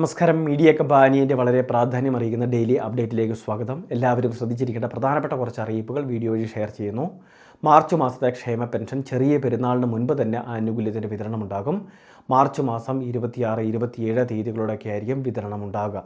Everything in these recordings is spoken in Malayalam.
നമസ്കാരം. മീഡിയ കമ്പാനിയുടെ വളരെ പ്രാധാന്യം അറിയിക്കുന്ന ഡെയിലി അപ്ഡേറ്റിലേക്ക് സ്വാഗതം. എല്ലാവരും ശ്രദ്ധിച്ചിരിക്കേണ്ട പ്രധാനപ്പെട്ട കുറച്ച് അറിയിപ്പുകൾ വീഡിയോയിൽ ഷെയർ ചെയ്യുന്നു. മാർച്ച് മാസത്തെ ക്ഷേമ പെൻഷൻ ചെറിയ പെരുന്നാളിന് മുൻപ് തന്നെ ആനുകൂല്യത്തിന്റെ വിതരണം ഉണ്ടാകും മാർച്ച് മാസം ഇരുപത്തിയാറ് ഇരുപത്തിയേഴ് തീയതികളോടൊക്കെ ആയിരിക്കും വിതരണം ഉണ്ടാകുക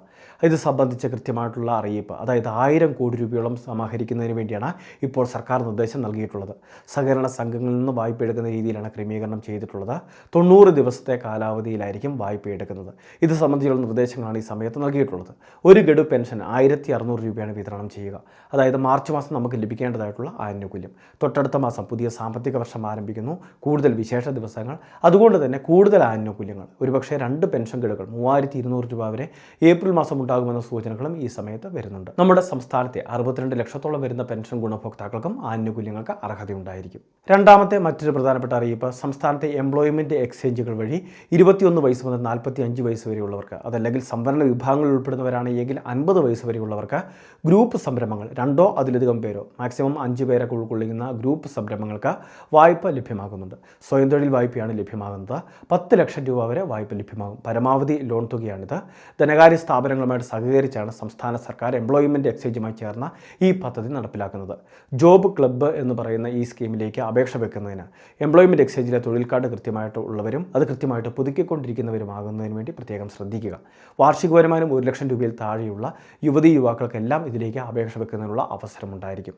ഇത് സംബന്ധിച്ച കൃത്യമായിട്ടുള്ള അറിയിപ്പ് അതായത് ആയിരം കോടി രൂപയോളം സമാഹരിക്കുന്നതിന് വേണ്ടിയാണ് ഇപ്പോൾ സർക്കാർ നിർദ്ദേശം നൽകിയിട്ടുള്ളത്. സഹകരണ സംഘങ്ങളിൽ നിന്ന് വായ്പ എടുക്കുന്ന രീതിയിലാണ് ക്രമീകരണം ചെയ്തിട്ടുള്ളത്. തൊണ്ണൂറ് ദിവസത്തെ കാലാവധിയിലായിരിക്കും വായ്പ എടുക്കുന്നത്. ഇത് സംബന്ധിച്ചുള്ള നിർദ്ദേശങ്ങളാണ് ഈ സമയത്ത് നൽകിയിട്ടുള്ളത്. ഒരു ഗഡു പെൻഷൻ ആയിരത്തി അറുന്നൂറ് രൂപയാണ് വിതരണം ചെയ്യുക. അതായത് മാർച്ച് മാസം നമുക്ക് ലഭിക്കേണ്ടതായിട്ടുള്ള ആനുകൂല്യം. തൊട്ടടുത്ത മാസം പുതിയ സാമ്പത്തിക വർഷം ആരംഭിക്കുന്നു. കൂടുതൽ വിശേഷ ദിവസങ്ങൾ. അതുകൊണ്ട് തന്നെ കൂടുതൽ ആനുകൂല്യങ്ങൾ. ഒരുപക്ഷെ രണ്ട് പെൻഷൻ ഗഡുകൾ മൂവായിരത്തി ഇരുന്നൂറ് രൂപ വരെ ഏപ്രിൽ മാസം ഉണ്ടാകുമെന്ന സൂചനകളും ഈ സമയത്ത് വരുന്നുണ്ട്. നമ്മുടെ സംസ്ഥാനത്തെ അറുപത്തിരണ്ട് ലക്ഷത്തോളം വരുന്ന പെൻഷൻ ഗുണഭോക്താക്കൾക്കും ആനുകൂല്യങ്ങൾക്ക് അർഹതയുണ്ടായിരിക്കും. രണ്ടാമത്തെ മറ്റൊരു പ്രധാനപ്പെട്ട അറിയിപ്പ് സംസ്ഥാനത്തെ എംപ്ലോയ്മെന്റ് എക്സ്ചേഞ്ചുകൾ വഴി ഇരുപത്തിയൊന്ന് വയസ്സ് മുതൽ നാൽപ്പത്തി അഞ്ച് വയസ്സ് വരെയുള്ളവർക്ക് അതല്ലെങ്കിൽ സംവരണ വിഭാഗങ്ങളിൽ ഉൾപ്പെടുന്നവരാണ് എങ്കിൽ അൻപത് വയസ്സ് വരെയുള്ളവർക്ക് ഗ്രൂപ്പ് സംരംഭങ്ങൾ രണ്ടോ അതിലധികം പേരോ മാക്സിമം അഞ്ച് പേരൊക്കെ ഉൾക്കൊള്ളുന്ന ഗ്രൂപ്പ് സംരംഭങ്ങൾക്ക് വായ്പ ലഭ്യമാകുന്നുണ്ട്. സ്വയം തൊഴിൽ വായ്പയാണ് ലഭ്യമാകുന്നത്. പത്ത് ലക്ഷം രൂപ വരെ വായ്പ ലഭ്യമാകും. പരമാവധി ലോൺ തുകയാണിത്. ധനകാര്യ സ്ഥാപനങ്ങളുമായിട്ട് സഹകരിച്ചാണ് സംസ്ഥാന സർക്കാർ എംപ്ലോയ്മെന്റ് എക്സ്ചേഞ്ചുമായി ചേർന്ന ഈ പദ്ധതി നടപ്പിലാക്കുന്നത്. ജോബ് ക്ലബ്ബ് എന്ന് പറയുന്ന ഈ സ്കീമിലേക്ക് അപേക്ഷ വെക്കുന്നതിന് എംപ്ലോയ്മെന്റ് എക്സ്ചേഞ്ചിലെ തൊഴിൽ കാർഡ് കൃത്യമായിട്ട് ഉള്ളവരും അത് കൃത്യമായിട്ട് പുതുക്കിക്കൊണ്ടിരിക്കുന്നവരുമാകുന്നതിന് വേണ്ടി പ്രത്യേകം ശ്രദ്ധിക്കുക. വാർഷിക വരുമാനം ഒരു ലക്ഷം രൂപയിൽ താഴെയുള്ള യുവതി യുവാക്കൾക്കെല്ലാം ഇതിലേക്ക് അപേക്ഷ വെക്കുന്നതിനുള്ള അവസരമുണ്ടായിരിക്കും.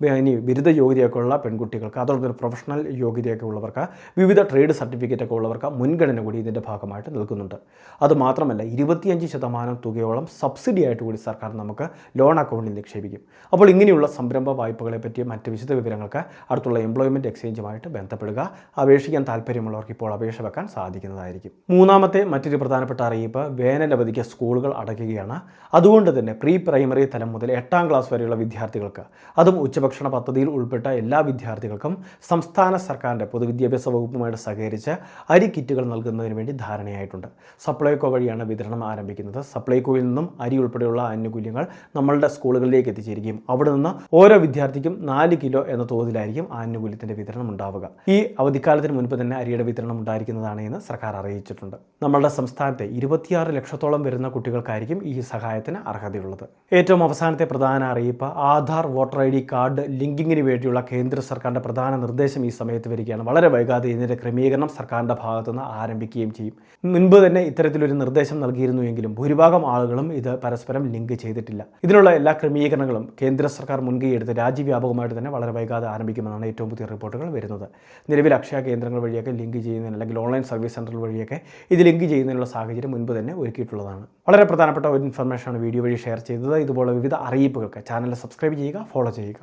ഇനി ബിരുദ യോഗ്യതയൊക്കെ ഉള്ള പെൺകുട്ടികൾക്ക് അതോടൊപ്പം പ്രൊഫഷണൽ യോഗ്യതയൊക്കെ ഉള്ളവർക്ക് വിവിധ ട്രേഡ് സർട്ടിഫിക്കറ്റൊക്കെ ഉള്ളവർക്ക് മുൻഗണന കൂടി ഇതിന്റെ ഭാഗമായിട്ട് നൽകുന്നുണ്ട്. അതുമാത്രമല്ല ഇരുപത്തിയഞ്ച് ശതമാനം തുകയോളം സബ്സിഡി ആയിട്ട് കൂടി സർക്കാർ നമുക്ക് ലോൺ അക്കൗണ്ടിൽ നിക്ഷേപിക്കും. അപ്പോൾ ഇങ്ങനെയുള്ള സംരംഭ വായ്പകളെ പറ്റിയ മറ്റ് വിശദ വിവരങ്ങൾക്ക് അടുത്തുള്ള എംപ്ലോയ്മെന്റ് എക്സ്ചേഞ്ചുമായിട്ട് ബന്ധപ്പെടുക. അപേക്ഷിക്കാൻ താല്പര്യമുള്ളവർക്ക് ഇപ്പോൾ അപേക്ഷ വെക്കാൻ സാധിക്കുന്നതായിരിക്കും. മൂന്നാമത്തെ മറ്റൊരു പ്രധാനപ്പെട്ട അറിയിപ്പ് വേനലവധിക്ക് സ്കൂളുകൾ അടയ്ക്കുകയാണ്. അതുകൊണ്ട് തന്നെ പ്രീ പ്രൈമറി തലം മുതൽ എട്ടാം ക്ലാസ് വരെയുള്ള വിദ്യാർത്ഥികൾക്ക് അതും ഉച്ചഭക്ഷണ പദ്ധതിയിൽ ഉൾപ്പെട്ട എല്ലാ വിദ്യാർത്ഥികൾക്കും സംസ്ഥാന സർക്കാരിന്റെ പൊതുവിദ്യാഭ്യാസ വകുപ്പുമായിട്ട് സഹകരിച്ച് അരി കിറ്റുകൾ നൽകുന്നതിന് വേണ്ടി ധാരണയായിട്ടുണ്ട്. സപ്ലൈകോ വഴിയാണ് വിതരണം ആരംഭിക്കുന്നത്. സപ്ലൈകോയിൽ നിന്നും അരി ഉൾപ്പെടെയുള്ള ആനുകൂല്യങ്ങൾ നമ്മളുടെ സ്കൂളുകളിലേക്ക് എത്തിച്ചേരുകയും അവിടെ നിന്ന് ഓരോ വിദ്യാർത്ഥിക്കും നാല് കിലോ എന്ന തോതിലായിരിക്കും ആനുകൂല്യത്തിന്റെ വിതരണം ഉണ്ടാവുക. ഈ അവധിക്കാലത്തിന് മുൻപ് തന്നെ അരിയുടെ വിതരണം ഉണ്ടായിരിക്കുന്നതാണ് എന്ന് സർക്കാർ അറിയിച്ചിട്ടുണ്ട്. നമ്മളുടെ സംസ്ഥാനത്തെ ഇരുപത്തിയാറ് ലക്ഷത്തോളം വരുന്ന കുട്ടികൾക്കായിരിക്കും ഈ സഹായത്തിന് അർഹതയുള്ളത്. ഏറ്റവും അവസാനത്തെ പ്രധാന അറിയിപ്പ് Aadhaar voter I D card ലിങ്കിങ്ങിന് വേണ്ടിയുള്ള കേന്ദ്ര സർക്കാരിന്റെ പ്രധാന നിർദ്ദേശം ഈ സമയത്ത് വരികയാണ്. വളരെ വൈകാതെ ഇതിന്റെ ക്രമീകരണം സർക്കാരിന്റെ ഭാഗത്തുനിന്ന് ആരംഭിക്കുകയും ചെയ്യും. മുൻപ് തന്നെ ഇത്തരത്തിലൊരു നിർദ്ദേശം നൽകിയിരുന്നുവെങ്കിലും ഭൂരിഭാഗം ആളുകളും ഇത് പരസ്പരം ലിങ്ക് ചെയ്തിട്ടില്ല. ഇതിനുള്ള എല്ലാ ക്രമീകരണങ്ങളും കേന്ദ്ര സർക്കാർ മുൻകൈയെടുത്ത് രാജ്യവ്യാപകമായിട്ട് തന്നെ വളരെ വൈകാതെ ആരംഭിക്കുമെന്നാണ് ഏറ്റവും പുതിയ റിപ്പോർട്ടുകൾ വരുന്നത്. നിലവിൽ അക്ഷയ കേന്ദ്രങ്ങൾ വഴിയൊക്കെ ലിങ്ക് ചെയ്യുന്നതിന് അല്ലെങ്കിൽ ഓൺലൈൻ സർവീസ് സെന്ററുകൾ വഴിയൊക്കെ ഇത് ലിങ്ക് ചെയ്യുന്നതിനുള്ള സാഹചര്യം മുൻപ് തന്നെ ഒരുക്കിയിട്ടുള്ളതാണ്. വളരെ പ്രധാനപ്പെട്ട ഒരു ഇൻഫർമേഷനാണ് വീഡിയോ വഴി ഷെയർ ചെയ്തത്. ഇതുപോലെ വിവിധ അറിയിപ്പുകൾക്ക് ചാനൽ സബ്സ്ക്രൈബ് ചെയ്യുക ഫോളോ ചെയ്യുക.